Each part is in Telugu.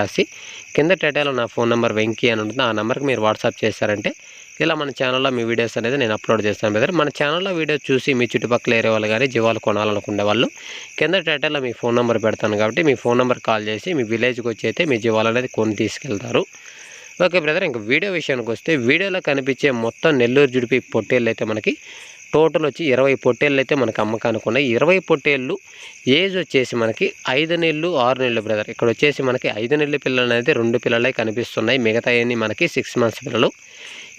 రాసి కింద టైటిల్లో నా ఫోన్ నెంబర్ వెంకీ అని ఉంటుంది. ఆ నెంబర్కి మీరు వాట్సాప్ చేశారంటే ఇలా మన ఛానల్లో మీ వీడియోస్ అనేది నేను అప్లోడ్ చేస్తాను బ్రదర్. మన ఛానల్లో వీడియో చూసి మీ చుట్టుపక్కల ఏరే వాళ్ళు కానీ జీవాలు కొనాలనుకునే వాళ్ళు కింద టైటిల్లో మీ ఫోన్ నెంబర్ పెడతాను కాబట్టి మీ ఫోన్ నెంబర్ కాల్ చేసి మీ విలేజ్కి వచ్చి అయితే మీ జీవాలు అనేది కొని తీసుకెళ్తారు. ఓకే బ్రదర్ ఇంకా వీడియో విషయానికి వస్తే వీడియోలో కనిపించే మొత్తం నెల్లూరు జుడిపి పొట్టేళ్ళు అయితే మనకి టోటల్ వచ్చి ఇరవై పొట్టేళ్ళు అయితే మనకి అమ్మకానికి ఉన్నాయి ఇరవై పొట్టేళ్ళు ఏజ్ వచ్చేసి మనకి ఐదు నెలలు ఆరు నెలలు బ్రదర్. ఇక్కడ వచ్చేసి మనకి ఐదు నెలల పిల్లలు అనేది రెండు పిల్లలే కనిపిస్తున్నాయి. మిగతా మనకి సిక్స్ మంత్స్ పిల్లలు.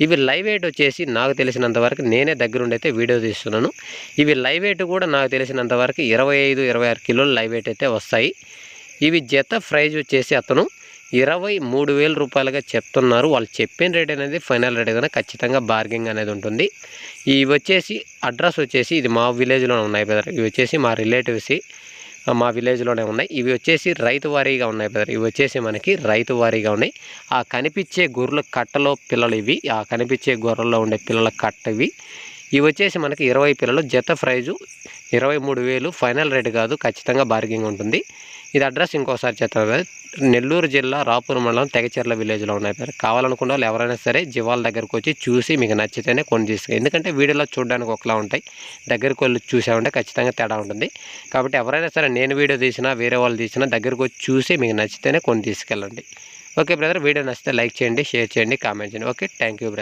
ఇవి లైవ్ వెయిట్ వచ్చేసి నాకు తెలిసినంత వరకు నేనే దగ్గరుండి అయితే వీడియో తీస్తున్నాను. ఇవి లైవ్ వెయిట్ కూడా నాకు తెలిసినంత వరకు ఇరవై ఐదు ఇరవై ఆరు కిలోలు లైవ్ వెయిట్ అయితే వస్తాయి. ఇవి జత ప్రైజ్ వచ్చేసి అతను ఇరవై మూడు వేల రూపాయలుగా చెప్తున్నారు. వాళ్ళు చెప్పిన రేట్ అనేది ఫైనల్ రేట్ కానీ ఖచ్చితంగా బార్గింగ్ అనేది ఉంటుంది. ఇవి వచ్చేసి అడ్రస్ వచ్చేసి ఇది మా విలేజ్లో ఉన్నాయి బ్రదర్. ఇవి వచ్చేసి మా రిలేటివ్స్ మా విలేజ్లోనే ఉన్నాయి. ఇవి వచ్చేసి రైతు వారీగా ఉన్నాయి బ్రదర్. ఇవి వచ్చేసి మనకి రైతు వారీగా ఉన్నాయి. ఆ కనిపించే గొర్రెల కట్టలో పిల్లలు ఇవి. ఆ కనిపించే గొర్రెల్లో ఉండే పిల్లల కట్ట ఇవి. ఇవి వచ్చేసి మనకి ఇరవై పిల్లలు. జత ప్రైజు ఇరవై మూడు వేలు ఫైనల్ రేట్ కాదు ఖచ్చితంగా బార్గింగ్ ఉంటుంది. ఇది అడ్రస్ ఇంకోసారి చెప్తాను నెల్లూరు జిల్లా రాపూర్ మండలం తెగచెర్ల విలేజ్లో ఉన్నాయి పేరు కావాలనుకున్న వాళ్ళు ఎవరైనా సరే జీవాల దగ్గరకు వచ్చి చూసి మీకు నచ్చితేనే కొని తీసుకు. ఎందుకంటే వీడియోలో చూడడానికి ఒకలా ఉంటాయి. దగ్గరకు వెళ్ళి చూసామంటే ఖచ్చితంగా తేడా ఉంటుంది. కాబట్టి ఎవరైనా సరే నేను వీడియో తీసినా వేరే వాళ్ళు తీసినా దగ్గరకు వచ్చి చూసి మీకు నచ్చితేనే కొని తీసుకెళ్ళండి. ఓకే బ్రదర్ వీడియో నచ్చితే లైక్ చేయండి షేర్ చేయండి కామెంట్ చేయండి. Okay thank you brother.